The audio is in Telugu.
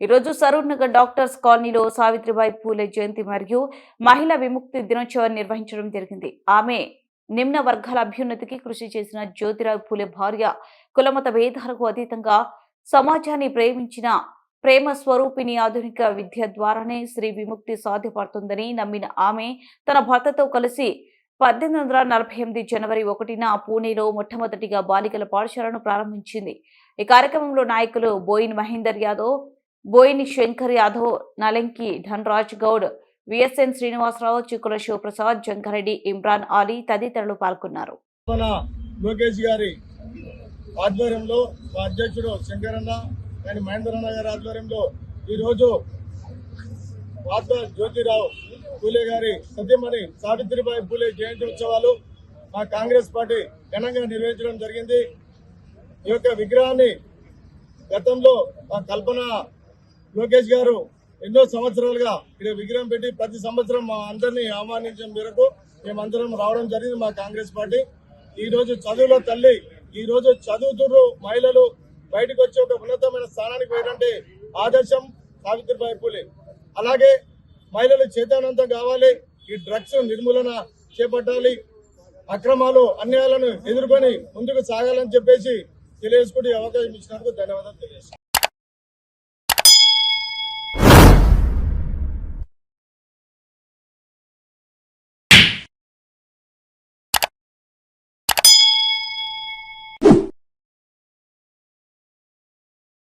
ఈరోజు సరూర్ నగర్ డాక్టర్స్ కాలనీలో సావిత్రిబాయి పూలే జయంతి మరియు మహిళా విముక్తి దినోత్సవాన్ని నిర్వహించడం జరిగింది. ఆమె నిమ్న వర్గాల అభ్యున్నతికి కృషి చేసిన జ్యోతిరావు పూలే భార్య కులమత భేదాలకు అతీతంగా సమాజాన్ని ప్రేమించిన ప్రేమ స్వరూపిణి ఆధునిక విద్య ద్వారానే స్త్రీ విముక్తి సాధ్యపడుతుందని నమ్మిన ఆమె తన భర్తతో కలిసి పద్దెనిమిది వందల నలభై ఎనిమిది జనవరి ఒకటిన పూణేలో మొట్టమొదటిగా బాలికల పాఠశాలను ప్రారంభించింది. ఈ కార్యక్రమంలో నాయకులు Boin Mahender Yadav Boini Shankar Yadav Nalanki Dhanraj Goud V S N Srinivasarao Chikkula Shivaprasad Jangareddy Imran Ali తదితరులు పాల్గొన్నారు. లోకేష్ గారి ఆధ్వర్యంలో మా అధ్యక్షుడు శంకరన్న దాని మహేంద్రన్న గారి ఆధ్వర్యంలో ఈరోజు మహాత్మా జ్యోతిరావు పూలే గారి సత్యమణి సావిత్రిబాయి పూలే జయంతి ఉత్సవాలు మా కాంగ్రెస్ పార్టీ ఘనంగా నిర్వహించడం జరిగింది. ఈ యొక్క విగ్రహాన్ని గతంలో మా కల్పన లోకేష్ గారు ఎన్నో సంవత్సరాలుగా ఇక్కడ విగ్రహం పెట్టి ప్రతి సంవత్సరం మా అందరినీ ఆహ్వానించిన మేరకు మేమందరం రావడం జరిగింది మా కాంగ్రెస్ పార్టీ. ఈ రోజు చదువుల తల్లి ఈ రోజు చదువుతున్నారు మహిళలు బయటకు వచ్చి ఒక ఉన్నతమైన స్థానానికి పోయారంటే ఆదర్శం సావిత్రిబాయి పూలే. అలాగే మహిళలు చేతనంతం కావాలి ఈ డ్రగ్స్ నిర్మూలన చేపట్టాలి అక్రమాలు అన్యాయాలను ఎదుర్కొని ముందుకు సాగాలని చెప్పేసి తెలియజేసుకుంటే అవకాశం ఇచ్చినందుకు ధన్యవాదాలు తెలియజేస్తాను